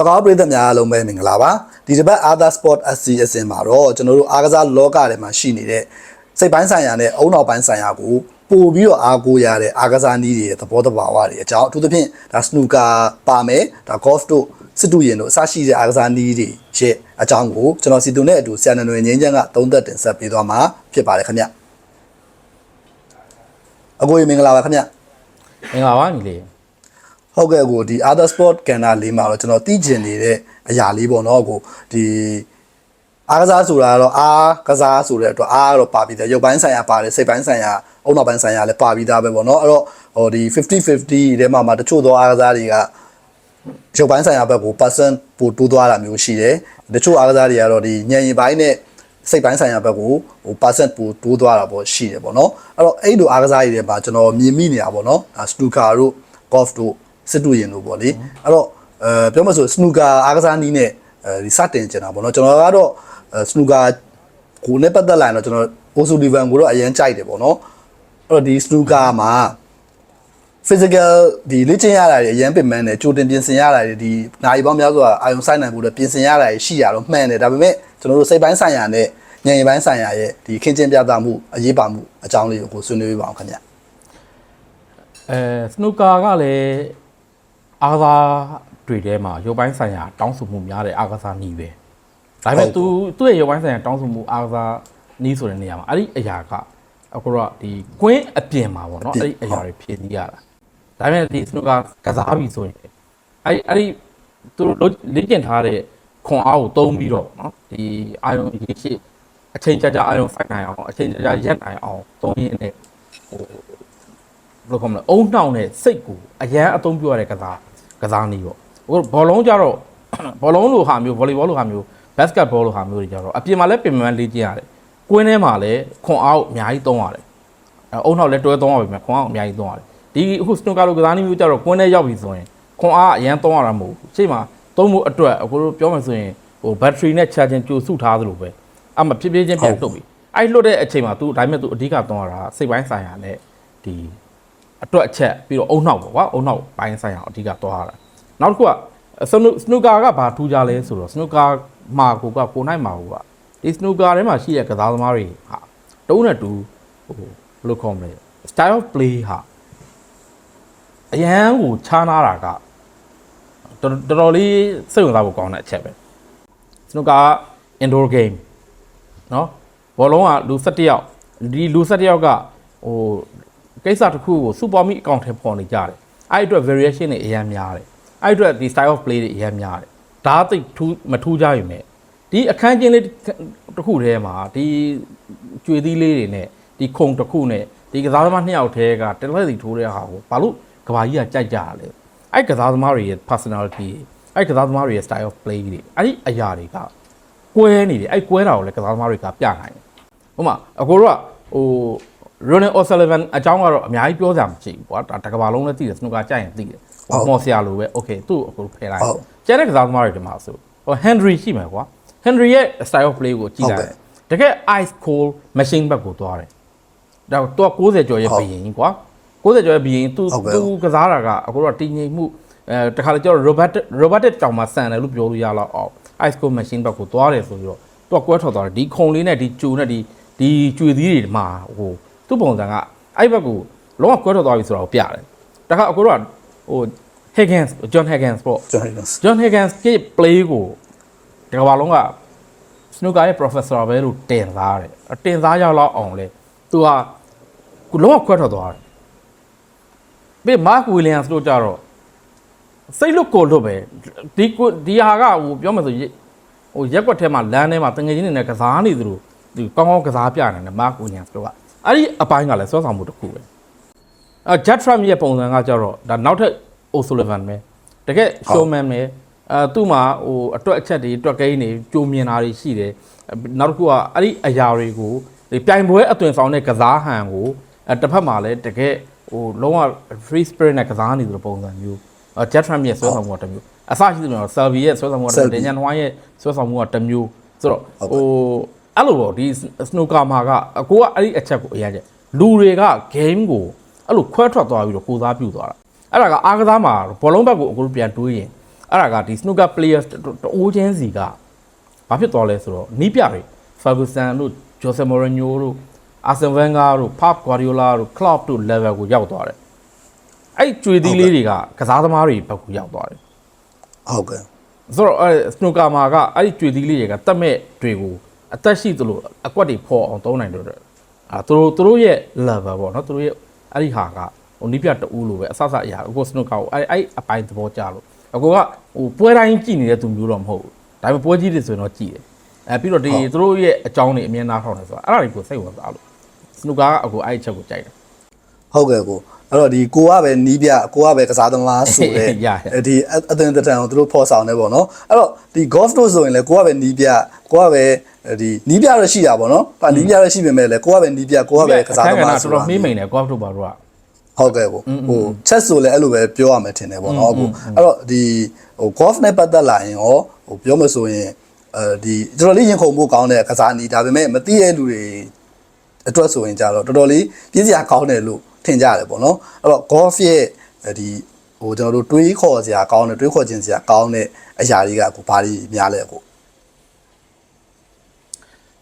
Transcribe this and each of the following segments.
စောကားပရိသတ်များအားလုံးပဲမင်္ဂလာပါဒီတစ်ပတ် Other Sport SC အစင်မှာတော့ကျွန်တော်တို့အားကစားလောကထဲမှာရှိနေတဲ့စိတ်ပိုင်းဆိုင်ရာနဲ့အုံနောက်ပိုင်းဆိုင်ရာကိုပို့ပြီးတော့အားကိုးရတဲ့အားကစားနည်းတွေရဲ့သဘောတဘာဝတွေအကြောင်းအထူးသဖြင့်ဒါ snooker ပါမယ်ဒါ golf တို့စစ်တူရင်တို့အစရှိတဲ့အားကစားနည်းတွေရဲ့အကြောင်းကိုကျွန်တော်စီတူနဲ့အတူဆရာနွယ်ငင်းချမ်းကသုံးသက်တင်ဆက်ပေးသွားမှာဖြစ်ပါတယ်ခင်ဗျအကိုကြီးမင်္ဂလာပါခင်ဗျမင်္ဂလာပါညီလေး ဟုတ်ကဲ့ကိုဒီ other sport ကန်တာလေးမှာတော့ကျွန်တော်သိကျင်နေတဲ့အရာလေးပေါ့နော်ကိုဒီအားကစားဆိုတာကတော့အားကစားဆိုတဲ့အတွက်အားကတော့ပါပြီးသားရုပ်ပိုင်းဆိုင်ရာပါတယ်စိတ်ပိုင်းဆိုင်ရာအုံနောက်ပိုင်းဆိုင်ရာလည်းပါပြီးသားပဲပေါ့နော်အဲ့တော့ဟိုဒီ50 50ထဲမှာမှတချို့သောအားကစားတွေကရုပ်ပိုင်းဆိုင်ရာဘက်ကို percent ပိုတိုးသွားတာမျိုးရှိတယ်တချို့အားကစားတွေကတော့ဒီညံရင်ပိုင်းနဲ့စိတ်ပိုင်းဆိုင်ရာဘက်ကိုဟို percent ပိုတိုးသွားတာပေါ့ရှိတယ်ပေါ့နော်အဲ့တော့အဲ့လိုအားကစားတွေထဲမှာကျွန်တော်မြင်မိနေတာပေါ့နော်ဒါ snooker တို့ golf တို့ စစ်တူရင်တို့ပေါ့လေအဲ့တော့အဲပြောမှဆို snooker အားကစားနည်းနဲ့အဲဒီစတင်ကျင်တာပေါ့နော်ကျွန်တော်ကတော့ snooker ကိုနဲ့ပတ်သက်လာရင်တော့ကျွန်တော် Osu Divan ကိုတော့အရင်ကြိုက်တယ်ပေါ့နော်အဲ့တော့ဒီ snooker မှာ physical ဒီလေ့ကျင့်ရတာတွေအရင်ပင်ပန်းတယ်ကြိုတင်ပြင်ဆင်ရတာတွေဒီနိုင်ပေါင်းများစွာအာယုံဆိုင်နိုင်ဖို့လည်းပြင်ဆင်ရတာတွေရှိရတော့မှန်တယ်ဒါပေမဲ့ကျွန်တော်တို့စိတ်ပိုင်းဆိုင်ရာနဲ့ဉာဏ်ရည်ပိုင်းဆိုင်ရာရဲ့ဒီခင်းကျင်းပြသမှုအရေးပါမှုအကြောင်းလေးကိုဆွေးနွေးပေးပါအောင်ခင်ဗျအဲစနူကာကလည်း အားကစားတွေထဲမှာရုပ်ပိုင်းဆိုင်ရာတောင်းဆိုမှုများတဲ့အားကစားနည်းပဲဒါပေမဲ့ तू သူ့ရဲ့ရုပ်ပိုင်းဆိုင်ရာတောင်းဆိုမှုအားကစားနည်းဆိုတဲ့နေရာမှာအဲ့ဒီအရာကအခုတော့ဒီကွင်းအပြင်မှာပေါ့နော်အဲ့ဒီအရာတွေဖြည့်နေရတာဒါပေမဲ့ဒီစနူကာကစားပြီဆိုရင်အဲ့ဒီအဲ့ဒီသူတို့လေ့ကျင့်ထားတဲ့ခွန်အားကိုသုံးပြီးတော့နော်ဒီအာယုံဒီရှိအချိန်ကြာကြာအာယုံဖိုက်နိုင်အောင်အချိန်ကြာကြာရက်နိုင်အောင်သုံးရင်းနဲ့ဟိုဘယ်လိုခေါ်မလဲအုံနှောင်းနဲ့စိတ်ကိုအရန်အသုံးပြုရတဲ့ကစား ကစားနည်းပေါ့ဟိုဘောလုံးကြတော့ဘောလုံးလိုဟာမျိုးဗော်လီဘောလိုဟာမျိုးဘတ်စကတ်ဘောလိုဟာမျိုးတွေကြတော့အပြင်မှာလည်းပြင်ပန်းလေ့ကျင့်ရတယ်ကွင်းထဲမှာလည်းခွန်အားအများကြီးသုံးရတယ်အုံနှောင်းလည်းတွဲသုံးရပါမယ်ခွန်အားအများကြီးသုံးရတယ်ဒီအခုစနူကာလိုကစားနည်းမျိုးကြတော့ကွင်းထဲရောက်ပြီဆိုရင်ခွန်အားအရန်သုံးရတာမဟုတ်ဘူးရှေ့မှာသုံးဖို့အတွက်အခုတို့ပြောမှဆိုရင်ဟိုဘက်ထရီနဲ့ charging ကြိုစုထားသလိုပဲအမှဖြည်းဖြည်းချင်းပြန်လှုပ်ပြီအဲ့လှုပ်တဲ့အချိန်မှာ तू ဒါပေမဲ့ तू အဓိကသုံးရတာစိတ်ပိုင်းဆိုင်ရာနဲ့ဒီ အတွက်အချက်ပြီးတော့အုံနှောက်ပေါ့ကွာအုံနှောက်ပိုင်းဆိုင်အောင်အဓိကသွားတာနောက်တစ်ခုကစနုစနူကာကဘာထူးကြလဲဆိုတော့စနူကာမှာကိုကကိုနိုင်မှာကိုကဒီစနူကာထဲမှာရှိတဲ့ကစားသမားတွေဟာတုံးနဲ့တူဟိုဘယ်လိုခေါ်မလဲ style of play ဟာအရန်ကိုခြားနာတာကတော်တော်တော်လေးစိတ်ဝင်စားဖို့ကောင်းတဲ့အချက်ပဲစနူကာ indoor game เนาะဘောလုံးကလူ17ယောက်ဒီလူ17ယောက်ကဟို ကိစ္စတစ်ခုကို super meet account ထဲပေါ်နေကြတယ်အဲ့အတွက် variation တွေအများများတယ်အဲ့အတွက်ဒီ style of play တွေအများများတယ်ဒါသိပ်ထူးမထူးကြရင်မဲ့ဒီအခန်းချင်းလေးတစ်ခုထဲမှာဒီကျွေသီးလေးတွေနဲ့ဒီခုံတစ်ခုနဲ့ဒီကစားသမားနှစ်ယောက်ထဲကတလက်စီထိုးတဲ့ဟာကိုဘာလို့ကဘာကြီးကကြိုက်ကြရလဲအဲ့ကစားသမားတွေရဲ့ personality အဲ့ကစားသမားတွေရဲ့ style of play တွေအဲ့ဒီအရာတွေကကွဲနေတယ်အဲ့ကွဲတာကိုလည်းကစားသမားတွေကပြနိုင်တယ်ဟုတ်မှာအကိုတို့ကဟို Ronald O'Sullivan အကြောင်းကတော့အများကြီးပြောစရာမရှိဘူးကွာဒါတကဘာလုံးလည်းသိတယ်စနူကာကြိုက်ရင်သိတယ်မော်ဆရာလိုပဲ okay သူ့ကိုအခုဖယ်လိုက်ကျန်တဲ့ကစားသမားတွေဒီမှာဆိုဟို Henry ရှိမယ်ကွာ Henry ရဲ့ style of play ကိုကြည့်လိုက်တကယ် ice cold machine ဘက်ကိုသွားတယ်ဒါတော့60ကျော်ရဲ့ဘယင်ကွာ60ကျော်ရဲ့ဘယင်သူသူကစားတာကအခုတော့တည်ငြိမ်မှုအဲတခါလေကျတော့ robot robotic တောင်မှဆန်တယ်လို့ပြောလို့ရတော့အောင် ice cold machine ဘက်ကိုသွားတယ်ဆိုပြီးတော့သူကကွဲထွက်သွားတယ်ဒီခုံလေးနဲ့ဒီကျူနဲ့ဒီဒီကျွေသီးတွေမှာဟို သူ့ပုံစံကအဲ့ဘက်ကိုလုံးဝကွဲထွက်သွားပြီဆိုတာကိုပြတယ်တခါအခုတော့ဟို Higgins John Higgins ပေါ့ကျွန်တော် John Higgins ရဲ့ play ကိုဒီကမ္ဘာလုံးက snooker ရဲ့ professor ပဲလို့တင်စားတယ်အတင်စားရောက်တော့အောင်လေသူကကိုလုံးဝခွဲထွက်သွားတယ်ပြီး Mark Williams တို့ကြတော့စိတ်လွတ်ကိုလွတ်ပဲဒီကိုဒီဟာကဟိုပြောမှဆိုဟိုရက်ွက်ထဲမှာလမ်းထဲမှာတငယ်ချင်းတွေနဲ့ကစားနေသလိုဒီကောင်းကောင်းကစားပြနေတယ် Mark Williams တို့က အဲ့ဒီအပိုင်းကလည်းစွမ်းဆောင်မှုတစ်ခုပဲအဲ Jet Trump ရဲ့ပုံစံကကြတော့ဒါနောက်ထပ် O'Sullivan ပဲတကယ် showman ပဲအဲသူ့မှာဟိုအတွက်အချက်တွေတွက်ကိန်းတွေကြိုမြင်တာတွေရှိတယ်နောက်တစ်ခုကအဲ့ဒီအရာတွေကိုဒီပြိုင်ပွဲအသွင်ဆောင်တဲ့ကစားဟန်ကိုအဲတစ်ဖက်မှာလည်းတကယ်ဟိုလုံးဝ free spirit နဲ့ကစားနေသလိုပုံစံမျိုးအဲ Jet Trump ရဲ့ဆွဲဆောင်မှုကတစ်မျိုးအစရှိသမျှ Selby ရဲ့ဆွဲဆောင်မှုကတစ်မျိုး Daniel Huang ရဲ့ဆွဲဆောင်မှုကတစ်မျိုးဆိုတော့ဟို အဲ့လိုပေါ့ဒီ snooker မှာကအကိုကအဲ့ဒီအချက်ကိုအရင်ကျလူတွေက game ကိုအဲ့လိုခွဲထွက်သွားပြီးတော့ကိုစားပြုတ်သွားတာအဲ့ဒါကအားကစားမှာဘောလုံးဘက်ကိုအကိုပြန်တွေးရင်အဲ့ဒါကဒီ snooker players တအိုးချင်းစီကဘာဖြစ်သွားလဲဆိုတော့နီးပြတွေ Ferguson တို့ Jose Mourinho တို့ Arsene Wenger တို့ Pep Guardiola တို့ Klopp တို့ level ကိုရောက်သွားတယ်အဲ့ကျွေသီးလေးတွေကကစားသမားတွေဘက်ကိုရောက်သွားတယ်ဟုတ်ကဲ့ဆိုတော့အဲစနိုကာမာကအဲ့ဒီကြွေသီးလေးတွေကတက်မဲ့တွေကို အသက်ရှိသလိုအကွက်တွေဖော်အောင်သုံးနိုင်တော့တယ်အာသူတို့သူတို့ရဲ့ level ပေါ့နော်သူတို့ရဲ့အဲ့ဒီဟာကဟိုနိပြတူလို့ပဲအဆအဆအရာအခုစနိုကာကိုအဲ့အဲ့အပိုင်းသဘောကျလို့အကူကဟိုပွဲတိုင်းကြည့်နေတဲ့သူမျိုးတော့မဟုတ်ဘူးဒါပေမဲ့ပွဲကြီးတွေဆိုရင်တော့ကြည့်တယ်အဲပြီးတော့ဒီသူတို့ရဲ့အကြောင်းတွေအမြင်နားထောင်တယ်ဆိုတာအဲ့ဒါတွေကိုစိတ်ဝင်စားလို့စနိုကာကအကူအဲ့အချက်ကိုကြိုက်တယ်ဟုတ်ကဲ့ကို အဲ့တော့ဒီကိုကပဲနီးပြကိုကပဲကစားသမားဆိုတဲ့ရရဒီအအသင်တန်ကိုသူတို့ဖော်ဆောင်နေပေါ့နော်အဲ့တော့ဒီ golf တို့ဆိုရင်လေကိုကပဲနီးပြကိုကပဲဒီနီးပြတော့ရှိတာပေါ့နော်ဟာနီးပြတော့ရှိပေမဲ့လေကိုကပဲနီးပြကိုကပဲကစားသမားဆိုဆိုတော့တော့မေးမိန်တယ်ကော့တို့ပါတော့ဟုတ်ကဲ့ကိုဟိုချက်ဆိုလဲအဲ့လိုပဲပြောရမယ်ထင်တယ်ပေါ့နော်ကိုအဲ့တော့ဒီဟို golf နဲ့ပတ်သက်လာရင်ရောဟိုပြောမဆိုရင်အဲဒီတော်တော်လေးရင်ခုန်မှုကောင်းတဲ့ကစားနည်းဒါပေမဲ့မသိတဲ့လူတွေအတွက်ဆိုရင်ကြတော့တော်တော်လေးပြည့်စရာကောင်းတယ်လို့ ထင်ကြတယ်ပေါ့နော်အဲ့တော့ golf ရဲ့ဒီဟိုကျွန်တော်တို့တွေးခေါ်စရာကောင်းတဲ့တွေးခေါ်ခြင်းစရာကောင်းတဲ့အရာတွေကကိုဘာတွေများလဲကို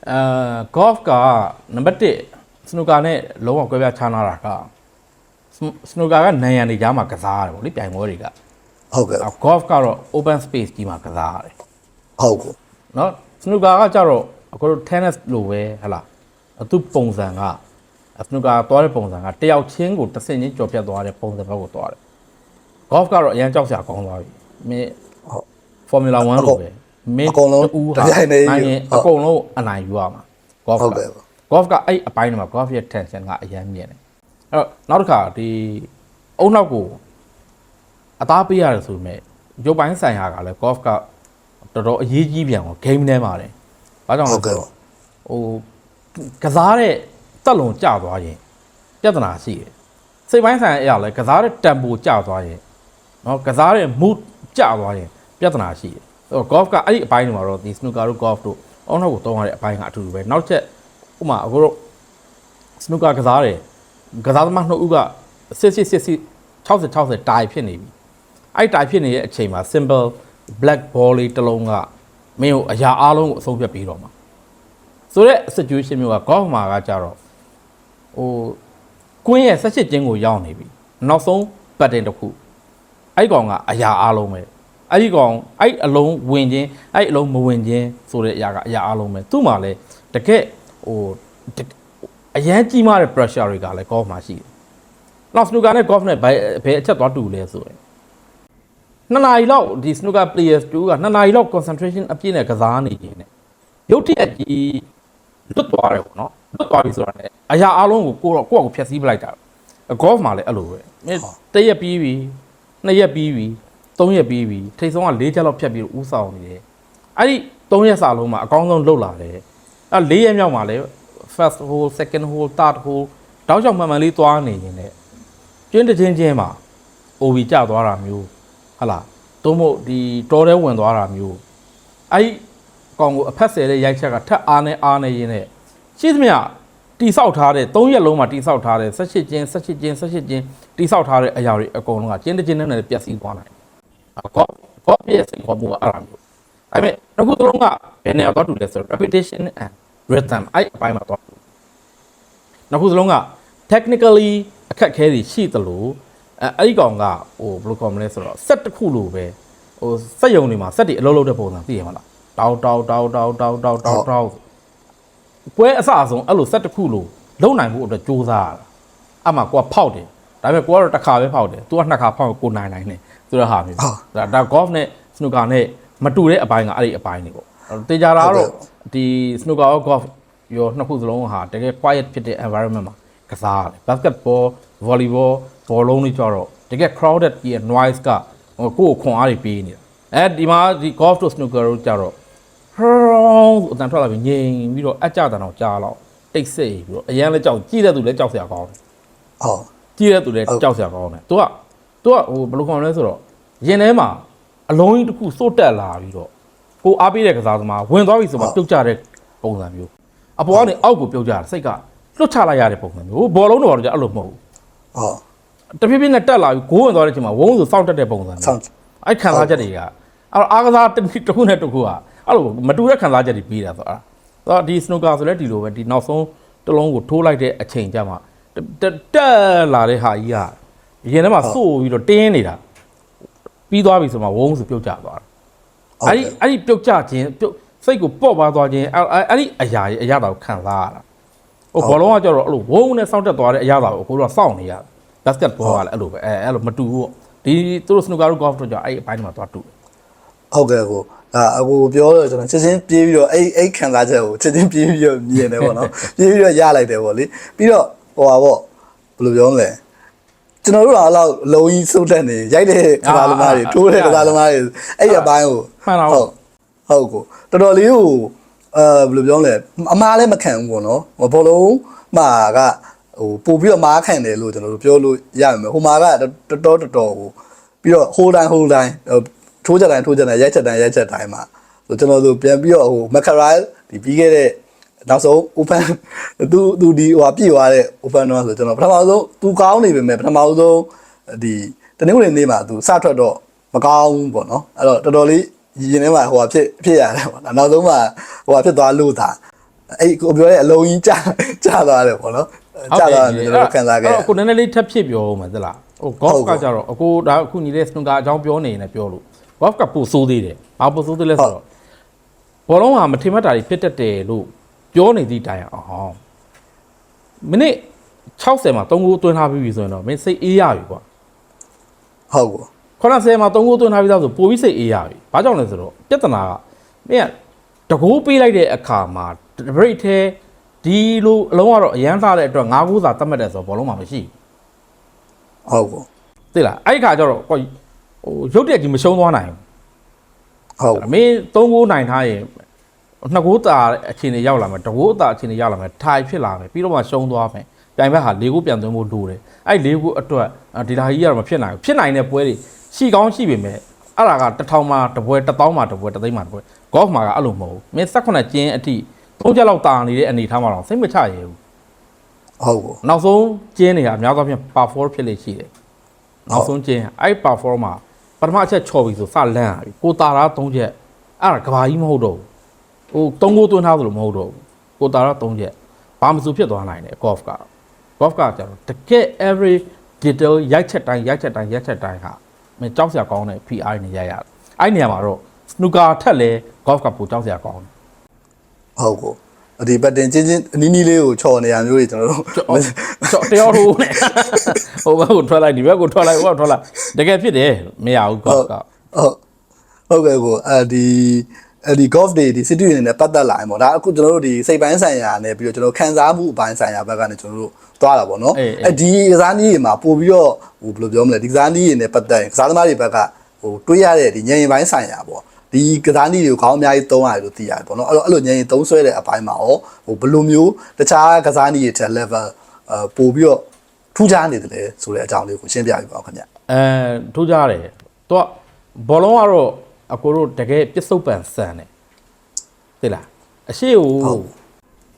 အဲ golf ကနံပါတ်1 snooker နဲ့လုံးဝကွဲပြားခြားနာတာက snooker ကနိုင်ရန်တွေကြားမှာကစားရတယ်ဗောလေပြိုင်ပွဲတွေက ဟုတ်ကဲ့ အဲ golf ကတော့ open space ကြီးမှာကစားရတယ် ဟုတ်ကို เนาะ snooker ကကြတော့အခုတို့ tennis လိုပဲဟဟလားအသူပုံစံက snooker သွားတဲ့ပုံစံကတယောက်ချင်းကိုတစ်ဆင့်ချင်းကြော်ပြတ်သွားတဲ့ပုံစံဘက်ကိုသွားတယ် golf ကတော့အရန်ကြောက်စရာကောင်းသွားပြီမင်းဟုတ် formula 1လိုပဲမင်းအကုန်လုံးတူးတစ်ပြိုင်တည်းယူနိုင်ရင်ဟုတ်အကုန်လုံးအနိုင်ယူရမှာ golf ဟုတ်ကကဲ့ golf ကအဲ့အပိုင်းတွေမှာ golf ရဲ့ tension ကအရန်မြင့်တယ်အဲ့တော့နောက်တစ်ခါဒီအုံနောက်ကိုအသားပေးရတယ်ဆိုပေမဲ့ရုပ်ပိုင်းဆိုင်ရာကလည်း golf ကတော်တော်အရေးကြီးပြန်အောင် game ထဲမှာတယ်ဘာကြောင့်လဲဆိုတော့ဟိုကစားတဲ့ တက်လုံကျသွားရင်ပြဿနာရှိတယ်စိတ်ပိုင်းဆိုင်ရာအရာလည်းကစားတဲ့ tempo ကျသွားရင်နော်ကစားတဲ့ mood ကျသွားရင်ပြဿနာရှိတယ်အဲ့တော့ golf ကအဲ့ဒီအပိုင်းတွေမှာတော့ဒီ snooker တို့ golf တို့အုံနောက်ကိုတောင်းရတဲ့အပိုင်းကအထူတူပဲနောက်ချက်ဥပမာအခုတို့စနုကာကစားတယ်ကစားသမားနှစ်ဦးကစစ်စစ်စစ်စစ်60 60တိုင်ဖြစ်နေပြီအဲ့တိုင်ဖြစ်နေတဲ့အချိန်မှာ simple black ball လေးတစ်လုံးကမင်းကိုအရာအားလုံးကိုအဆုံးဖြတ်ပြီးတော့မှာဆိုတော့ situation မျိုးက golf မှာကကြတော့ ဟိုကွင်းရဲ့ဆက်ချစ်ချင်းကိုရောက်နေပြီနောက်ဆုံး pattern တစ်ခုအဲ့ကောင်ကအရာအားလုံးပဲအဲ့ဒီကောင်အဲ့အလုံးဝင်ခြင်းအဲ့အလုံးမဝင်ခြင်းဆိုတဲ့အရာကအရာအားလုံးပဲသူ့မှာလဲတကယ်ဟိုတအရန်ကြီးမားတဲ့ pressure တွေကလည်း golf မှာရှိတယ်။နောက် snooker နဲ့ golf နဲ့ဘယ်ဘယ်အချက်သွားတူလဲဆိုရင်နှစ်နာရီလောက်ဒီ snooker players တူကနှစ်နာရီလောက် concentration အပြည့်နဲ့ကစားနေခြင်းနဲ့ရုတ်တရက်ကြီးလွတ်သွားတယ်ပေါ့နော် လွတ်သွားပြီဆိုတာ ਨੇ အရာအလုံးကိုကိုတော့ကိုယ့်အကိုဖျက်ဆီးပလိုက်တာ golf မှာလည်းအဲ့လိုပဲမင်းတစ်ရက်ပြီးပြီနှစ်ရက်ပြီးပြီသုံးရက်ပြီးပြီထိတ်ဆုံးက၄ချက်လောက်ဖြတ်ပြီးဥဆောင်နေတယ်အဲ့ဒီသုံးရက်စာလုံးမှာအကောင်းဆုံးလှုပ်လာတယ်အဲ့၄ရက်မြောက်မှာလည်း first hole second hole third hole တောက်ချောက်မှန်မှန်လေးသွားနေရင်လည်းကျင်းတစ်ချင်းချင်းမှာ OB ကျသွားတာမျိုးဟလာသို့မဟုတ်ဒီတော်ထဲဝင်သွားတာမျိုးအဲ့ဒီကောင်ကိုအဖက်ဆယ်တဲ့ရိုက်ချက်ကထက်အားနဲ့အားနဲ့ရင်းနဲ့ ရှိသမျှတိဆောက်ထားတဲ့၃ရက်လုံးမှာတိဆောက်ထားတဲ့၁၈ကျင်း၁၈ကျင်း၁၈ကျင်းတိဆောက်ထားတဲ့အရာတွေအကုန်လုံးကကျင်းတစ်ကျင်းနဲ့ပျက်စီးသွားနိုင်တယ်။ကော့ကော့ပြည့်စင်ခေါ်မှုကအဲ့ဒါမျိုး။ဒါပေမဲ့တစ်ခုလုံးကဘယ်နေရာတော့တူလဲဆိုတော့ repetition and rhythm အဲ့အပိုင်းမှာတော့နောက်ခုစလုံးက technically အခက်အခဲတွေရှိသလိုအဲအဲ့ဒီကောင်ကဟိုဘယ်လိုခေါ်မလဲဆိုတော့စက်တစ်ခုလိုပဲဟိုစက်ယုံတွေမှာစက်တွေအလုံးလုံးတဲ့ပုံစံသိရမှာလားတောက်တောက်တောက်တောက်တောက်တောက်တောက် ပွဲအစအဆုံးအဲ့လို set တစ်ခုလိုလုံနိုင်ဖို့အတွက်စူးစမ်းရတာအမှကိုကဖောက်တယ်ဒါပေမဲ့ကိုကတော့တစ်ခါပဲဖောက်တယ်သူကနှစ်ခါဖောက်ကိုနိုင်နိုင်တယ်ဆိုတော့ဟာမျိုးဒါဒါ golf နဲ့ snooker နဲ့မတူတဲ့အပိုင်းကအဲ့ဒီအပိုင်းတွေပေါ့တေချာတာကတော့ဒီ snooker ရော golf ရောနှစ်ခုစလုံးဟာတကယ် quiet ဖြစ်တဲ့ environment မှာကစားရတယ် basketball volleyball ဘောလုံးတွေကြတော့တကယ် crowded ပြီး noise ကဟိုကိုယ့်ကိုခွန်အားတွေပေးနေတာအဲဒီမှာဒီ golf တို့ snooker တို့ကြတော့ ဟောင်းအတန်ထွက်လာပြီးငြိမ်ပြီးတော့အကြတန်တော့ကြားတော့တိတ်ဆိတ်ပြီးတော့အရန်လည်းကြောက်ကြည့်တဲ့သူလည်းကြောက်စရာကောင်းတယ်ဟုတ်ကြည့်တဲ့သူလည်းကြောက်စရာကောင်းတယ်။ तू က तू ကဟိုဘယ်လိုခေါ်မလဲဆိုတော့ရင်ထဲမှာအလုံးကြီးတစ်ခုစိုးတက်လာပြီးတော့ကိုအားပေးတဲ့ကစားသမားဝင်သွားပြီဆိုမှပြုတ်ကျတဲ့ပုံစံမျိုးအပေါ်ကနေအောက်ကိုပြုတ်ကျတာစိတ်ကလွတ်ချလိုက်ရတဲ့ပုံစံမျိုးဘောလုံးတော့ကြအဲ့လိုမဟုတ်ဘူးဟုတ်တဖြည်းဖြည်းနဲ့တက်လာပြီးဂိုးဝင်သွားတဲ့အချိန်မှာဝုန်းဆိုစောင့်တက်တဲ့ပုံစံမျိုးဆောင်းအဲ့ခံစားချက်တွေကအဲ့တော့အားကစားတစ်ခုတစ်ခုနဲ့တစ်ခုက အဲ့လိုမတူတဲ့ခံစားချက်တွေပြီးတာဆိုတာဆိုတော့ဒီ snooker ဆိုလဲဒီလိုပဲဒီနောက်ဆုံးတစ်လုံးကိုထိုးလိုက်တဲ့အချိန်ကျမှတက်တက်လာတဲ့ဟာကြီးကရင်ထဲမှာစိုးပြီးတော့တင်းနေတာပြီးသွားပြီဆိုမှဝုန်းဆိုပြုတ်ကျသွားတာအဲ့ဒီအဲ့ဒီပြုတ်ကြခြင်းပြုတ်စိတ်ကိုပေါ့ပါသွားခြင်းအဲ့အဲ့အဲ့ဒီအရာကြီးအရာတော်ခံစားရတာဟိုဘောလုံးကကြတော့အဲ့လိုဝုန်းနဲ့စောင့်တက်သွားတဲ့အရာတော်ကိုကိုတို့ကစောင့်နေရဘတ်စကတ်ဘောကလည်းအဲ့လိုပဲအဲအဲ့လိုမတူဘူးပေါ့ဒီသူတို့စနူကာတို့ဂေါ့ဖ်တို့ကြောင့်အဲ့ဒီအပိုင်းတွေမှာသွားတူတယ်ဟုတ်ကဲ့ကို ဒါအကိုပြောတော့ကျွန်တော်ချက်ချင်းပြေးပြီးတော့အဲ့အဲ့ခံစားချက်ကိုချက်ချင်းပြေးပြီးတော့မြင်တယ်ပေါ့နော်ပြေးပြီးတော့ရလိုက်တယ်ပေါ့လေပြီးတော့ဟိုပါပေါ့ဘယ်လိုပြောမလဲကျွန်တော်တို့ကအဲ့လောက်လုံးကြီးစုတ်တက်နေရိုက်တဲ့ကစားသမားတွေထိုးတဲ့ကစားသမားတွေအဲ့ဒီအပိုင်းကိုမှန်တာဟုပေါ့တ်ဟုတ်ကိုတော်တော်လေးကိုအဲဘယ်လိုပြောမလဲအမားလည်းမခံဘူးပေါ့နော်ဟိုဘောလုံးမှာကဟိုပို့ပြီးတော့မားခံတယ်လို့ကျွန်တော်တို့ပြောလို့ရမယ်ဟိုမှာကတော်တော်တော်တော်ဟိုပြီးတော့ဟိုတိုင်းဟိုတိုင်း ထိုးချက်တိုင်းထိုးချက်တိုင်းရိုက်ချက်တိုင်းရိုက်ချက်တိုင်းမှာဆိုကျွန်တော်တို့ပြန်ပြီးတော့ဟိုမက်ခရိုင်ဒီပြီးခဲ့တဲ့နောက်ဆုံး open သူသူဒီဟိုပြည့်သွားတဲ့ open တော့ဆိုကျွန်တော်ပထမဆုံးသူကောင်းနေပေမဲ့ပထမဆုံးဒီတနင်္ဂနွေနေ့မှာသူစထွက်တော့မကောင်းဘူးပေါ့နော်အဲ့တော့တော်တော်လေးရင်ထဲမှာဟိုဟာဖြစ်ဖြစ်ရတယ်ပေါ့နော်နောက်ဆုံးမှဟိုဟာဖြစ်သွားလို့ဒါအဲ့ကိုပြောတဲ့အလုံးကြီးကြာကြာသွားတယ်ပေါ့နော်ကြာသွားတယ်ကျွန်တော်ခံစားခဲ့ရအဲ့တော့ကိုနည်းနည်းလေးထပ်ဖြစ်ပြောဦးမယ်သလားဟို golf ကကြတော့အကိုဒါအခုညီလေးစနူကာအကြောင်းပြောနေရင်လ ည်းပြောလို့ golf ကပိုဆိုးသေးတယ်ဘာပိုဆိုးသေးလဲဆိုတော့ဘောလုံးကမထင်မှတ်တာတွေဖြစ်တတ်တယ်လို့ပြောနေသည့်တိုင်အောင်မိနစ်60မှာ3ဂိုးသွင်းထားပြီးပြီဆိုရင်တော့မင်းစိတ်အေးရပြီကွာဟုတ်ကော90မှာ3ဂိုးသွင်းထားပြီးသားဆိုပိုပြီးစိတ်အေးရပြီဘာကြောင့်လဲဆိုတော့ပြဿနာကမင်းကတကိုးပေးလိုက်တဲ့အခါမှာ break ထဲဒီလိုအလုံးကတော့အရန်စားတဲ့အတွက်9ဂိုးသာတတ်မှတ်တယ်ဆိုတော့ဘောလုံးမှာမရှိဘူးဟုတ်ကောသိလားအဲ့ဒီခါကျတော့ ဟိုဟိုရုပ်တရက်ကြီးမရှုံးသွားနိုင်ဟုတ်ဘူးမင်း3ဂိုးနိုင်ထားရင်နှစ်ဂိုးတာအခြေအနေရောက်လာမယ်တဂိုးတာအခြေအနေရောက်လာမယ်ထိုင်ဖြစ်လာမယ်ပြီးတော့မှရှုံးသွားမယ်ပြိုင်ဘက်ဟာ၄ဂိုးပြန်သွင်းဖို့လိုတယ်အဲ့၄ဂိုးအတွက်ဒီလာကြီးကတော့မဖြစ်နိုင်ဘူးဖြစ်နိုင်တဲ့ပွဲတွေရှိကောင်းရှိပေမဲ့အဲ့ဒါကတစ်ထောင်မှာတစ်ပွဲတစ်သောင်းမှာတစ်ပွဲတစ်သိန်းမှာတစ်ပွဲဂေါ့ဖ်မှာကအဲ့လိုမဟုတ်ဘူးမင်း18ကျင်းအထိသုံးချက်လောက်တာနေတဲ့အနေထားမှာတော့စိတ်မချရဘူးဟုတ်ကောနောက်ဆုံးကျင်းနေတာအများသောဖြင့် perform ဖြစ်လေရှိတယ်နောက်ဆုံးကျင်းအဲ့ perform မှာ ပထမအချက်ချော်ပြီဆိုစလန့်ရပြီကိုတာရာ၃ချက်အဲ့ဒါကဘာကြီးမဟုတ်တော့ဘူးဟို၃ကိုသွင်းထားသလိုမဟုတ်တော့ဘူးကိုတာရာ၃ချက်ဘာမှမစဖြစ်သွားနိုင်တယ် golf က golf ကကျတော့တကယ် every detail ရိုက်ချက်တိုင်းရိုက်ချက်တိုင်းရိုက်ချက်တိုင်းဟာမင်းကြောက်စရာကောင်းတဲ့ PR နေရိုက်ရတယ်အဲ့နေရာမှာတော့ snooker ထက်လဲ golf ကပိုကြောက်စရာကောင်းတယ်ဟုတ်ကော ဒီပတ်တင်ချင်းချင်းအနီးနီးလေးကိုချော်နေရမျိုးတွေကျွန်တော်တို့ကျော်တယောက်ထိုးနေဟိုဘက်ကိုထွက်လိုက်ဒီဘက်ကိုထွက်လိုက်ဟိုဘက်ထွက်လိုက်တကယ်ဖြစ်တယ်မရဘူးကောက်ကဟုတ်ဟုတ်ကဲ့ကိုအဲဒီအဲဒီ golf day ဒီ city အနေနဲ့ပတ်သက်လာရင်ပေါ့ဒါအခုကျွန်တော်တို့ဒီစိတ်ပိုင်းဆိုင်ရာနဲ့ပြီးတော့ကျွန်တော်ခံစားမှုအပိုင်းဆိုင်ရာဘက်ကနေကျွန်တော်တို့သွားတာပေါ့နော်အဲဒီကစားနည်းတွေမှာပို့ပြီးတော့ဟိုဘယ်လိုပြောမလဲဒီကစားနည်းတွေနဲ့ပတ်သက်ရင်ကစားသမားတွေဘက်ကဟိုတွေးရတဲ့ဒီညင်ရင်ပိုင်းဆိုင်ရာပေါ့ ဒီကစားနည်းတွေကိုခေါင်းအများကြီးသုံးရတယ်လို့သိရတယ်ပေါ့နော်အဲ့တော့အဲ့လိုညင်ရင်သုံးဆွဲတဲ့အပိုင်းမှာရောဟိုဘယ်လိုမျိုးတခြားကစားနည်းတွေထက် level အဲပို့ပြီးတော့ထူးခြားနေတယ်လေဆိုတဲ့အကြောင်းလေးကိုရှင်းပြပြပါဦးခင်ဗျအဲထိုးကြတယ်သူကဘောလုံးကတော့အကိုတို့တကယ်ပြစ်စုံပန်ဆန်တယ်သိလားအရှိကိုဟုတ်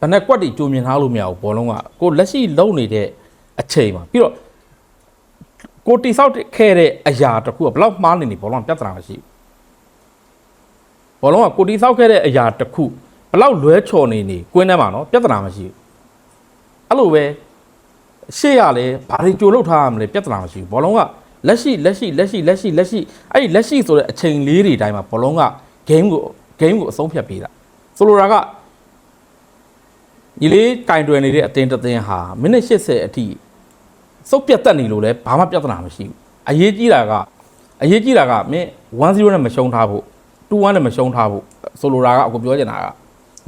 ဘယ်နဲ့ကွက်တီကြိုမြင်ထားလို့မရဘူးဘောလုံးကကိုလက်ရှိလုံနေတဲ့အချိန်မှာပြီးတော့ကိုတိဆောက်ခဲ့တဲ့အရာတစ်ခုကဘယ်လောက်မှားနေနေဘောလုံးကပြဿနာမရှိဘူး ဘောလုံးကကိုတိဆောက်ခဲ့တဲ့အရာတစ်ခုဘယ်လောက်လွဲချော်နေနေကွင်းထဲမှာနော်ပြဿနာမရှိဘူးအဲ့လိုပဲရှေ့ရလဲဘာတွေကြိုလုပ်ထားရမလဲပြဿနာမရှိဘူးဘောလုံးကလက်ရှိလက်ရှိလက်ရှိလက်ရှိလက်ရှိအဲ့ဒီလက်ရှိဆိုတဲ့အချိန်လေးတွေတိုင်းမှာဘောလုံးက game ကို game ကိုအဆုံးဖြတ်ပေးတာဆိုလိုတာကညီလေးကင်တွယ်နေတဲ့အတင်းတစ်တင်းဟာမိနစ်80အထိစုပ်ပြတ်တက်နေလို့လည်းဘာမှပြဿနာမရှိဘူးအရေးကြီးတာကအရေးကြီးတာကမင်း1-0နဲ့မရှုံးထားဖို့ 2-1နဲ့မရှုံးထားဖို့ဆိုလိုတာကအခုပြောချင်တာက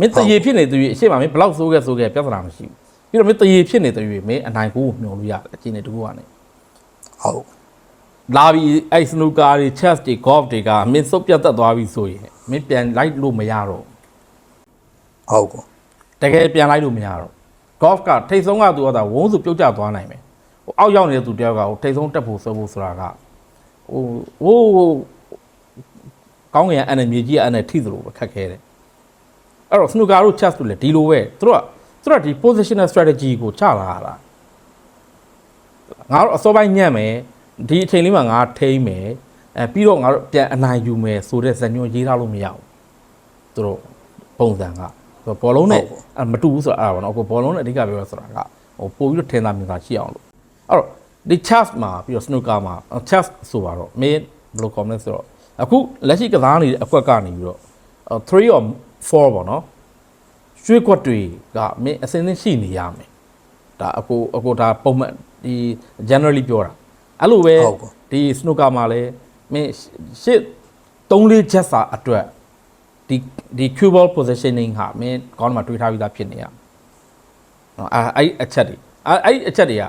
မင်းတရေဖြစ်နေသူကြီးအရှိမမင်းဘလောက်စိုးခဲ့စိုးခဲ့ပြဿနာမရှိဘူးပြီးတော့မင်းတရေဖြစ်နေသူကြီးမင်းအနိုင်ကိုမျှော်လို့ရတယ်အချိန်နဲ့တကူကနေဟုတ်လာပြီးအဲ့စနူကာတွေ chess တွေ golf တွေကမင်းစုပ်ပြတ်တက်သွားပြီဆိုရင်မင်းပြန်လိုက်လို့မရတော့ဟုတ်ကောတကယ်ပြန်လိုက်လို့မရတော့ golf ကထိတ်ဆုံးကသူကသာဝုန်းစုပြုတ်ကျသွားနိုင်မယ်ဟိုအောက်ရောက်နေတဲ့သူတယောက်ကဟိုထိတ်ဆုံးတက်ဖို့ဆိုဖို့ဆိုတာကဟိုဟို ကောင်းငင်အဲ့နဲ့မြေကြီးအဲ့နဲ့ထိသလိုပဲခက်ခဲတယ်အဲ့တော့ snooker တို့ chess တို့လည်းဒီလိုပဲသူတို့ကသူတို့ကဒီ positional strategy ကိုချလာတာငါတို့အစောပိုင်းညံ့မယ်ဒီအချိန်လေးမှာငါထိမ့်မယ်အဲပြီးတော့ငါတို့ပြန်အနိုင်ယူမယ်ဆိုတဲ့ဇာညွှန်းရေးထားလို့မရဘူးသူတို့ပုံစံကသူဘောလုံးနဲ့အဲ့မတူဘူးဆိုတာအဲ့ဒါပေါ့နော်အခုဘောလုံးနဲ့အဓိကပြောရဆိုတာကဟိုပို့ပြီးတော့ထင်သာမြင်သာရှိအောင်လို့အဲ့တော့ဒီ chess မှာပြီးတော့ snooker မှာ chess ဆိုပါတော့မင်းဘယ်လို comment ဆိုတော့ အခုလက်ရှိကစားနေတဲ့အကွက်ကနေပြီးတော့3 or 4ပေါ့နော်ရွှေကွက်တွေကမင်းအစင်းစင်းရှိနေရမယ်ဒါအကိုအကိုဒါပုံမှန်ဒီ generally ပြောတာအဲ့လိုပဲဟုတ်ပါဒီ snooker မှာလည်းမင်းရှစ်3 4ချက်စာအတွက်ဒီဒီ cue ball positioning ဟာမင်းကောင်းမှတွေးထားပြီးသားဖြစ်နေရမယ်နော်အဲ့အဲ့အချက်တွေအဲ့အဲ့အချက်တွေက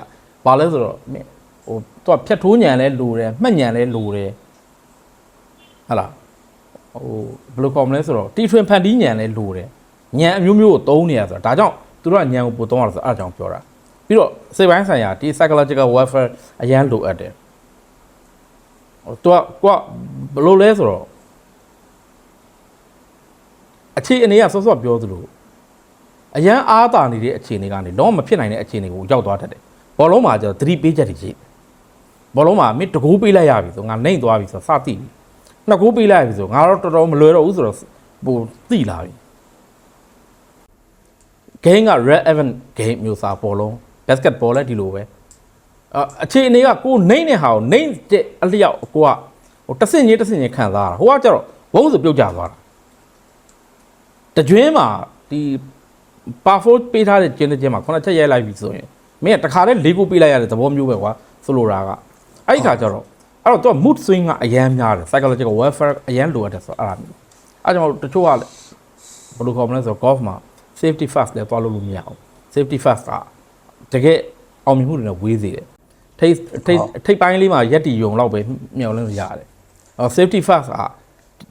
ဘာလဲဆိုတော့မင်းဟိုသူကဖြတ်ထိုးညံလဲလိုတယ်မှတ်ညံလဲလိုတယ် ဟဟလားဟိုဘယ်လိုကောမလဲဆိုတော့တီထွင်ဖန်တီးညံလဲလိုတယ်ညံအမျိုးမျိုးကိုသုံးနေရဆိုတာဒါကြောင့်သူတို့ကညံကိုပို့သုံးရတာဆိုအဲ့ဒါကြောင့်ပြောတာပြီးတော့စိတ်ပိုင်းဆိုင်ရာဒီ psychological warfare အရန်လိုအပ်တယ်ဟိုတော့ကွာဘယ်လိုလဲဆိုတော့အခြေအနေကစောစောပြောသလိုအရန်အားတာနေတဲ့အခြေအနေကနေတော့မဖြစ်နိုင်တဲ့အခြေအနေကိုရောက်သွားတတ်တယ်ဘောလုံးမှာကျတော့သတိပေးချက်တွေရှိတယ်ဘောလုံးမှာမင်းတကူပေးလိုက်ရပြီဆိုငါနှိမ့်သွားပြီဆိုစသိပြီ နှစ်ကူပေးလိုက်ရပြီဆိုငါတော့တော်တော်မလွယ်တော့ဘူးဆိုတော့ဟိုသိလာပြီ game က red event game မျိုးစားဘောလုံး basketball လည်းဒီလိုပဲအအခြေအနေကကိုနှိမ့်တဲ့ဟာကိုနှိမ့်တဲ့အလျောက်ကိုကဟိုတဆင့်ချင်းတဆင့်ချင်းခံစားရတာဟိုကကျတော့ဘုံဆိုပြုတ်ကြသွားတာတကြွင်းမှာဒီပါဖိုးပေးထားတဲ့ကျင်းတဲ့ကျင်းမှာခုနချက်ရိုက်လိုက်ပြီဆိုရင်မင်းကတခါတည်းလေးကိုပေးလိုက်ရတဲ့သဘောမျိုးပဲကွာဆိုလိုတာကအဲ့ဒီခါကျတော့ အဲ့တော့သူက mood swing ကအရန်များတယ် psychological welfare အရန်လိုအပ်တယ်ဆိုတော့အဲ့ဒါမျိုးအဲ့ကြောင့်တချို့ကလည်းဘယ်လိုခေါ်မလဲဆိုတော့ golf မှာ safety first လည်းသွားလို့လို့မရအောင် safety first ကတကယ်အောင်မြင်မှုတွေနဲ့ဝေးစေတယ်ထိတ်ထိတ်ထိတ်ပိုင်းလေးမှာရက်တီယုံလောက်ပဲမျောလင်းလို့ရတယ်။အော် safety first က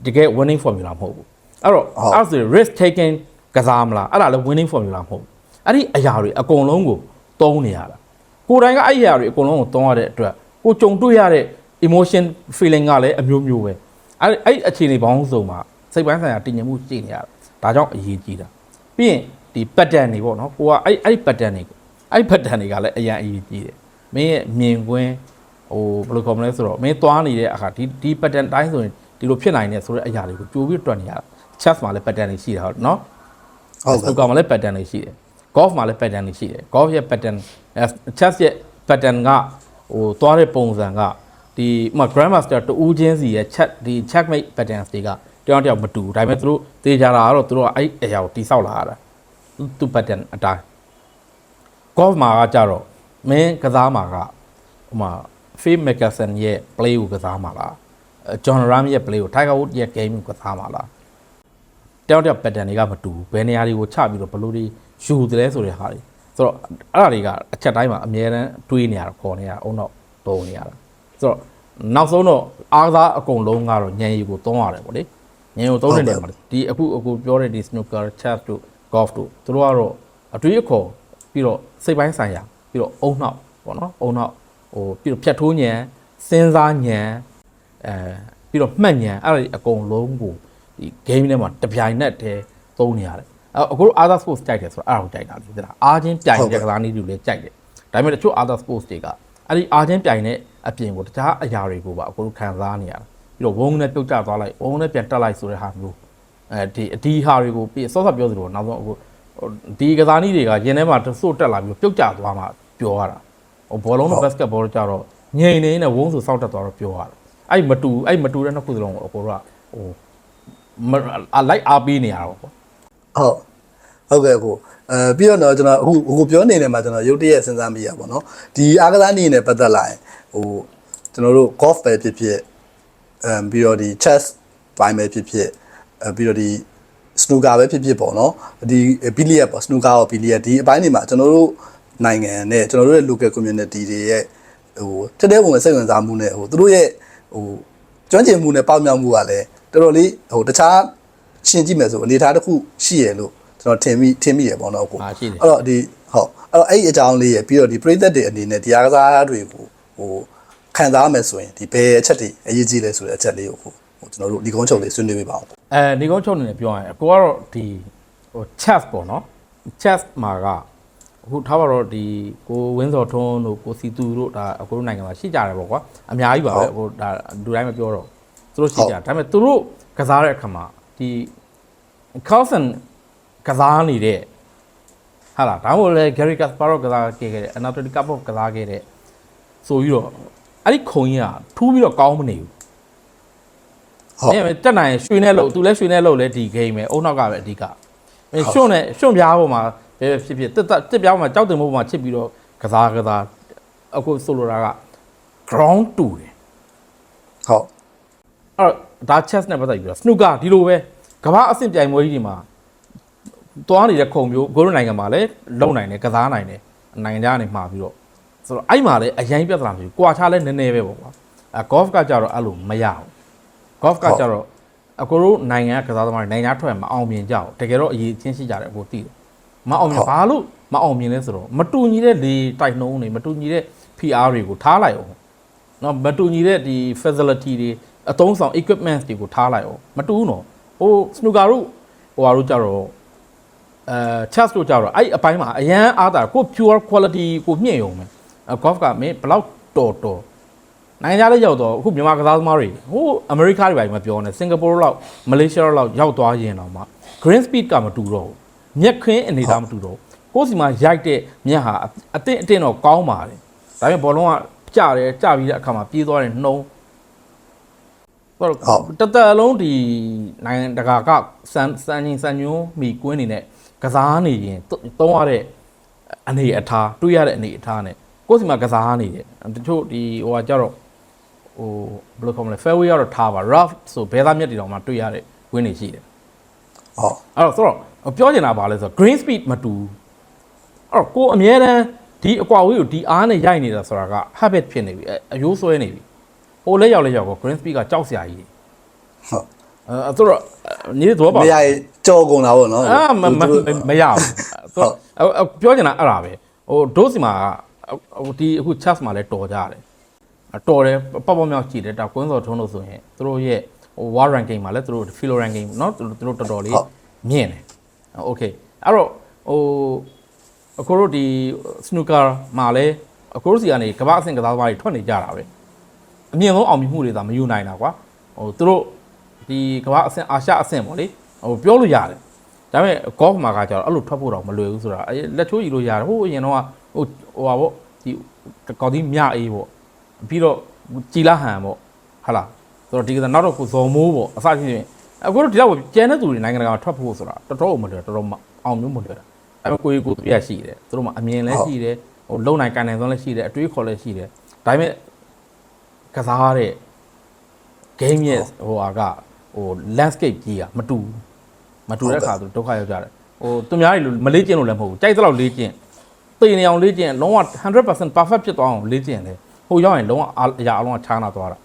တကယ် winning formula မဟုတ်ဘူး။အဲ့တော့အဲ့ဆို risk taking ကစားမလားအဲ့ဒါလည်း winning formula မဟုတ်ဘူး။အဲ့ဒီအရာတွေအကုန်လုံးကိုသုံးနေရတာ။ကိုယ်တိုင်ကအဲ့ဒီအရာတွေအကုန်လုံးကိုသုံးရတဲ့အတွက်ကိုကြုံတွေ့ရတဲ့ emotion feeling ကလည်းအမျိုးမျိုးပဲ။အဲ့အဲ့အခြေအနေပေါင်းစုံမှာစိတ်ပိုင်းဆိုင်ရာတည်ငြိမ်မှုရှိနေရတာ။ဒါကြောင့်အရေးကြီးတာ။ပြီးရင်ဒီ pattern တွေပေါ့နော်။ကိုကအဲ့အဲ့ pattern တွေအဲ့ pattern တွေကလည်းအရင်အရေးကြီးတယ်။မင်းရဲ့မြင်ကွင်းဟိုဘယ်လိုခေါ်မလဲဆိုတော့မင်းသွားနေတဲ့အခါဒီဒီ pattern တိုင်းဆိုရင်ဒီလိုဖြစ်နိုင်တယ်ဆိုတဲ့အရာတွေကိုကြိုပြီးတွက်နေရတာ chess မှာလည်း pattern တွေရှိတာဟုတ်နော်ဟုတ်ကဲ့ snooker မှာလည်း pattern တွေရှိတယ် golf မှာလည်း pattern တွေရှိတယ် golf ရဲ့ pattern အဲ chess ရဲ့ pattern ကဟိုသွားတဲ့ပုံစံက ဒီဥပမာ grandmaster တူးချင်းစီရဲ့ chat ဒီ checkmate patterns တွေကတယောက်တစ်ယောက်မတူဘူးဒါပေမဲ့သူတို့သေချာတာကတော့သူတို့ကအဲ့အရာကိုတိဆောက်လာရတာသူ pattern အတိုင်း golf မှာကကြတော့မင်းကစားမှာကဟိုမှာ Phil Mickelson ရဲ့ play ကိုကစားမှာလားအဲ John Ram ရဲ့ play ကို Tiger Woods ရဲ့ game ကိုကစားမှာလားတယောက်တယောက် pattern တွေကမတူဘူးဘယ်နေရာတွေကိုချပြီးတော့ဘယ်လိုတွေယူတယ်လဲဆိုတဲ့ဟာတွေဆိုတော့အဲ့ဒါတွေကအချက်တိုင်းမှာအများတန်းတွေးနေရတာခေါ်နေရတာအုံတော့တုံးနေရတာ ဆိုတော့နောက်ဆုံးတော့အားကစားအကုန်လုံးကတော့ညံရီကိုသုံးရတယ်ပေါ့လေညံရီကိုသုံးတဲ့နေရာမှာဒီအခုအခုပြောတဲ့ဒီ snooker chess တို့ golf တို့သူတို့ကတော့အတွေးအခေါ်ပြီးတော့စိတ်ပိုင်းဆိုင်ရာပြီးတော့အုံနောက်ပေါ့နော်အုံနောက်ဟိုပြီးတော့ဖြတ်ထိုးညံစဉ်းစားညံအဲပြီးတော့မှတ်ညံအဲ့ဒါတွေအကုန်လုံးကိုဒီ game ထဲမှာတပြိုင်နက်တည်းသုံးနေရတယ်အဲ့အခု other sports ကြိုက်တယ်ဆိုတော့အဲ့ဒါကိုကြိုက်တာလေတဲ့လားအားချင်းပြိုင်တဲ့ကစားနည်းတွေလည်းကြိုက်တယ်ဒါပေမဲ့တချို့ other sports တွေက အဲ့ဒီအားချင်းပြိုင်တဲ့အပြင်ကိုတခြားအရာတွေကိုပါအခုခံစားနေရတယ်ပြီးတော့ဝုန်းနဲ့ပြုတ်ကျသွားလိုက်ဝုန်းနဲ့ပြန်တက်လိုက်ဆိုတဲ့ဟာမျိုးအဲဒီအဒီဟာတွေကိုပြီးစောစောပြောသလိုနောက်ဆုံးအခုဟိုဒီကစားနည်းတွေကရင်ထဲမှာတစို့တက်လာပြီးပြုတ်ကျသွားမှပြောရတာဟိုဘောလုံးနဲ့ဘတ်စကတ်ဘောကြတော့ငိန်နေနဲ့ဝုန်းဆိုစောက်တက်သွားတော့ပြောရတာအဲ့မတူအဲ့မတူတဲ့နှစ်ခုစလုံးကိုအကိုတို့ကဟိုမအလိုက်အားပေးနေရတော့ပေါ့ဟုတ် ဟုတ်ကဲ့ကိုအဲပြီးတော့တော့ကျွန်တော်အခုအခုပြောနေတယ်မှာကျွန်တော်ရုတ်တရက်စဉ်းစားမိရပါတော့ဒီအားကစားနည်းနဲ့ပတ်သက်လာရင်ဟိုကျွန်တော်တို့ golf ပဲဖြစ်ဖြစ်အဲပြီးတော့ဒီ chess ပိုင်းပဲဖြစ်ဖြစ်အဲပြီးတော့ဒီ snooker ပဲဖြစ်ဖြစ်ပေါ့နော်ဒီ billiard ပေါ့ snooker ရော billiard ဒီအပိုင်းတွေမှာကျွန်တော်တို့နိုင်ငံနဲ့ကျွန်တော်တို့ရဲ့ local community တွေရဲ့ဟိုတက်တဲ့ပုံနဲ့စိတ်ဝင်စားမှုနဲ့ဟိုသူတို့ရဲ့ဟိုကျွမ်းကျင်မှုနဲ့ပေါက်မြောက်မှုကလည်းတော်တော်လေးဟိုတခြားရှင်းကြည့်မယ်ဆိုအနေအထားတစ်ခုရှိရလို့ ကျွန်တော်ထင်မိထင်မိရပေါ့နော်ကိုအာရှိတယ်အဲ့တော့ဒီဟုတ်အဲ့တော့အဲ့ဒီအကြောင်းလေးရပြီးတော့ဒီပရိသတ်တွေအနေနဲ့တရားကစားတွေကိုဟိုခံစားမယ်ဆိုရင်ဒီဘယ်အချက်တွေအရေးကြီးလဲဆိုတဲ့အချက်လေးကိုဟိုကျွန်တော်တို့ဒီကုန်းချုပ်လေးဆွေးနွေးပေးပါအောင်အဲနေကုန်းချုပ်နေနဲ့ပြောရရင်အကိုကတော့ဒီဟို chess ပေါ့နော် chess မှာကအခုထားပါတော့ဒီကိုဝင်းစော်ထွန်းတို့ကိုစီတူတို့ဒါအခုတို့နိုင်ငံမှာရှိကြတယ်ပေါ့ကွာအများကြီးပါပဲအခုဒါလူတိုင်းမပြောတော့သူတို့ရှိကြတယ်ဒါပေမဲ့သူတို့ကစားတဲ့အခါမှာဒီ Carlson ကစားနေတဲ့ဟာလားဒါမှမဟုတ်လေ Gary Kasparov ကစားခဲ့တဲ့ Anatoly Karpov ကစားခဲ့တဲ့ဆိုပြီးတော့အဲ့ဒီခုံကြီးကထူးပြီးတော့ကောင်းမနေဘူးဟုတ်အဲ့မဲ့တက်နိုင်ရင်ရွှေနဲ့လို့သူလည်းရွှေနဲ့လို့လဲဒီ game ပဲအုံနောက်ကပဲအဓိကအဲရွှွန့်နဲ့ရွှွန့်ပြားပေါ်မှာဘယ်ဖြစ်ဖြစ်တက်တက်တက်ပြားပေါ်မှာကြောက်တင်ပေါ်မှာချစ်ပြီးတော့ကစားကစားအခုဆိုလိုတာက ground တူတယ်ဟုတ်အဲ့တော့ဒါ chess နဲ့ပတ်သက်ပြီးတော့ snooker ဒီလိုပဲကမ္ဘာအဆင့်ပြိုင်ပွဲကြီးတွေမှာ တွားနေတဲ့ခုံမျိုးကိုရိုနိုင်ငံမှာလည်းလုံနိုင်တယ်ကစားနိုင်တယ်နိုင်ငံခြားကနေမှာပြီးတော့ဆိုတော့အဲ့မှာလည်းအရင်ပြဿနာမျိုးကွာခြားလဲနည်းနည်းပဲပေါ့ကွာအဲ golf ကကြတော့အဲ့လိုမရဘူး golf ကကြတော့အကိုတို့နိုင်ငံကကစားသမားတွေနိုင်ငံထွက်မအောင်မြင်ကြဘူးတကယ်တော့အရေးချင်းရှိကြတယ်အကိုသိတယ်မအောင်မြင်ဘာလို့မအောင်မြင်လဲဆိုတော့မတူညီတဲ့လေတိုက်နှုံးတွေမတူညီတဲ့ PR တွေကိုထားလိုက်အောင်နော်မတူညီတဲ့ဒီ facility တွေအသုံးဆောင် equipment တွေကိုထားလိုက်အောင်မတူဘူးနော်ဟို snooker တို့ဟိုဟာတို့ကြတော့ အဲ chess တို့ကြတော့အဲ့အပိုင်းမှာအရန်အားတာကို pure quality ကိုမြင့်ရုံပဲအဲ golf ကမင်းဘယ်လောက်တော်တော်နိုင်ငံခြားလည်းရောက်တော့အခုမြန်မာကစားသမားတွေဟိုအမေရိကတွေပါမပြောနဲ့စင်ကာပူလောက်မလေးရှားလောက်ရောက်သွားရင်တော့မှ green speed ကမတူတော့ဘူးမြက်ခင်းအနေသားမတူတော့ဘူးကိုယ်စီမှာရိုက်တဲ့မြက်ဟာအတင်းအတင်းတော့ကောင်းပါတယ်ဒါပေမဲ့ဘောလုံးကကြတယ်ကြပြီးတဲ့အခါမှာပြေးသွားတယ်နှုံးဆိုတော့တသက်အလုံးဒီနိုင်ငံတကာကစန်စန်ချင်းစန်ညွန်းမိကွင်းနေနဲ့ ကစားနေရင်သုံးရတဲ့အနေအထားတွေးရတဲ့အနေအထားနဲ့ကိုယ်စီမှာကစားနေတယ်တချို့ဒီဟိုကကြတော့ဟိုဘယ်လိုခေါ်မလဲ fairway ကတော့ထားပါ rough ဆိုဘဲသားမြက်တွေတောင်မှတွေ့ရတဲ့ဝင်းနေရှိတယ်ဟုတ်အဲ့တော့ဆိုတော့ပြောချင်တာပါလဲဆိုတော့ green speed မတူဘူးအဲ့တော့ကိုအမြဲတမ်းဒီအကွာဝေးကိုဒီအားနဲ့ရိုက်နေတာဆိုတာက habit ဖြစ်နေပြီအအယိုးဆွဲနေပြီဟိုလက်ရောက်လက်ရောက်ကို green speed ကကြောက်စရာကြီးဟုတ် အဲအဲ့ဆိုတော့ညီတို့ပါ မရရင်ကြော်ကုန်တာပေါ့နော် အာမမမမရဘူးဆိုတော့အဲ့ပြောချင်တာအဲ့ဒါပဲဟိုဒိုးစီမှာဟိုဒီအခု chess မှာလဲတော်ကြတယ်တော်တယ်ပေါ့ပေါ့မြောက်ကြည့်တယ်ဒါကွင်းစော်ထုံးလို့ဆိုရင်သူတို့ရဲ့ဟို war ranking မှာလဲသူတို့ philo ranking เนาะသူတို့တော်တော်လေးမြင့်တယ်โอเคအဲ့တော့ဟိုအခုတို့ဒီ snooker မှာလဲအခုတို့စီကနေကမ္ဘာအဆင့်ကစားသမားတွေထွက်နေကြတာပဲအမြင့်ဆုံးအောင်မြင်မှုတွေသာမယူနိုင်တာကွာဟိုသူတို့ ဒီကမ္ဘာအဆင့်အာရှအဆင့်ပေါ့လေဟိုပြောလို့ရတယ်ဒါပေမဲ့ golf မှာကကြတော့အဲ့လိုထွက်ဖို့တော့မလွယ်ဘူးဆိုတာအဲလက်ချိုးယူလို့ရတယ်ဟိုအရင်တော့ဟိုဟိုပါပေါ့ဒီကော်ဒီမြအေးပေါ့ပြီးတော့ကြည်လာဟန်ပေါ့ဟာလားဆိုတော့ဒီကစားနောက်တော့ကိုဇော်မိုးပေါ့အစရှိရင်အခုတော့ဒီလောက်ကျန်တဲ့သူတွေနိုင်ငံတကာထွက်ဖို့ဆိုတာတော်တော်မလွယ်တော်တော်မအောင်မျိုးမလွယ်တာဒါပေမဲ့ကိုကြီးကိုပြရရှိတယ်သူတို့မှာအမြင်လည်းရှိတယ်ဟိုလုံနိုင်ကန်နိုင်ဆုံးလည်းရှိတယ်အတွေးခေါ်လည်းရှိတယ်ဒါပေမဲ့ကစားတဲ့ game ရဲ့ဟိုဟာက ဟို landscape ကြီးอ่ะမတူဘူးမတူတဲ့အခါသူဒုက္ခရောက်ကြတယ်ဟိုသူများတွေလိုမလေးကျင့်လို့လည်းမဟုတ်ဘူးကြိုက်သလောက်လေးကျင့်သိနေအောင်လေးကျင့်လုံးဝ100% perfect ဖြစ်သွားအောင်လေးကျင့်တယ်ဟိုရောက်ရင်လုံးဝအရာအလုံးကချားနာသွားတာ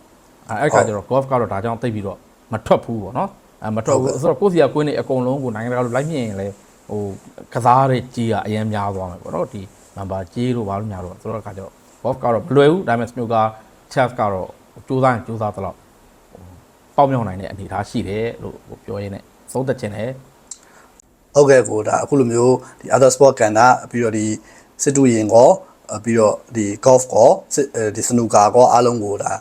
အဲအဲ့ခါကျတော့ golf ကတော့ဒါကြောင့်သိပြီးတော့မထွက်ဘူးပေါ့နော်အဲမထွက်ဘူးဆိုတော့ကိုယ့်စီကကွင်းနေအကုန်လုံးကိုနိုင်ငံတကာလိုလိုက်မြင်ရင်လည်းဟိုကစားတဲ့ကြီးကအရင်များသွားမယ်ပေါ့နော်ဒီ number ကြီးလို့ဘာလို့များတော့ဆိုတော့အခါကျတော့ golf ကတော့မလွယ်ဘူးဒါပေမဲ့ snooker chess ကတော့ကြိုးစားရင်ကြိုးစားသလောက် ပေါက်မြောက်နိုင်တဲ့အနေအထားရှိတယ်လို့ပြောရင်းနဲ့သုံးသက်ခြင်းနဲ့ဟုတ်ကဲ့ကိုဒါအခုလိုမျိုးဒီ other sport ကန်တာပြီးတော့ဒီစစ်တူရင်ကောအပြီးတော့ဒီ golf ကောစစ်အဲဒီ snooker ကောအားလုံးကိုဒါ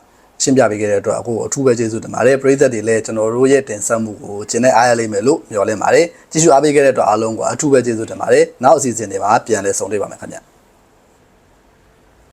ရှင်းပြပေးခဲ့တဲ့အတွက်အခုအထူးပဲကျေးဇူးတင်ပါတယ်ပရိသတ်တွေလည်းကျွန်တော်တို့ရဲ့တင်ဆက်မှုကိုကျင်းနဲ့အားရလိမ့်မယ်လို့မျှော်လင့်ပါတယ်ကြည့်ရှုအားပေးခဲ့တဲ့အတွက်အားလုံးကိုအထူးပဲကျေးဇူးတင်ပါတယ်နောက်အစီအစဉ်တွေမှာပြန်လည်ဆုံတွေ့ပါမယ်ခင်ဗျ